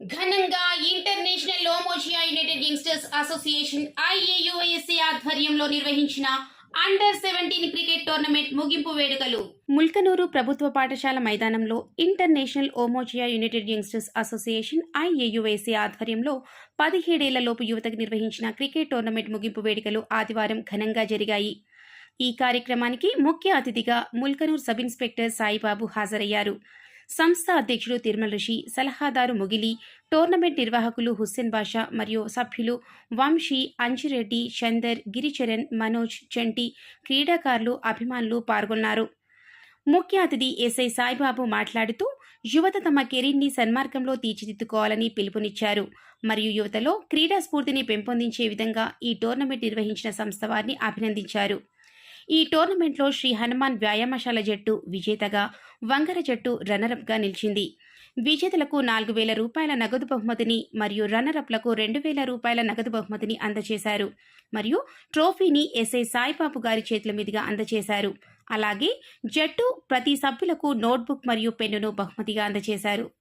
ఘనంగా ఇంటర్నేషనల్ లోమోషియా united youngsters association IAUSA ఆధ్వర్యంలో నిర్వహించిన అండర్ సెవెంటీన్ క్రికెట్ టోర్నమెంట్ ముగింపు వేడుకలు. ముల్కనూరు ప్రభుత్వ పాఠశాల మైదానంలో ఇంటర్నేషనల్ ఓమోజియా యునైటెడ్ యంగ్స్టర్స్ అసోసియేషన్ ఐఏయుఎస్ఏ ఆధ్వర్యంలో పదిహేడేళ్ళలోపు యువతకు నిర్వహించిన క్రికెట్ టోర్నమెంట్ ముగింపు వేడుకలు ఆదివారం ఘనంగా జరిగాయి. ఈ కార్యక్రమానికి ముఖ్య అతిథిగా ముల్కనూర్ సబ్ ఇన్స్పెక్టర్ సాయిబాబు హాజరయ్యారు. సంస్థ అధ్యక్షుడు తిరుమల ఋషి సలహాదారు ముగిలి టోర్నమెంట్ నిర్వాహకులు హుస్సేన్ బాషా మరియు సభ్యులు వంశీ అంజిరెడ్డి చందర్ గిరిచరణ్ మనోజ్ చంటి క్రీడాకారులు అభిమానులు పాల్గొన్నారు. ముఖ్య అతిథి ఎస్ఐ సాయిబాబు మాట్లాడుతూ యువత తమ కెరీర్ని సన్మార్గంలో తీర్చిదిద్దుకోవాలని పిలుపునిచ్చారు. మరియు యువతలో క్రీడా స్ఫూర్తిని పెంపొందించే విధంగా ఈ టోర్నమెంట్ నిర్వహించిన సంస్థ వారిని అభినందించారు. ఈ టోర్నమెంట్లో శ్రీ హనుమాన్ వ్యాయామశాల జట్టు విజేతగా వంగర జట్టు రన్నరప్గా నిలిచింది. విజేతలకు నాలుగు వేల రూపాయల నగదు బహుమతిని మరియు రన్నరప్లకు రెండు వేల రూపాయల నగదు బహుమతిని అందజేశారు. మరియు ట్రోఫీని ఎస్ఐ సాయిబాబు గారి చేతుల మీదుగా అందజేశారు. అలాగే జట్టు ప్రతి సభ్యులకు నోట్బుక్ మరియు పెన్నును బహుమతిగా అందజేశారు.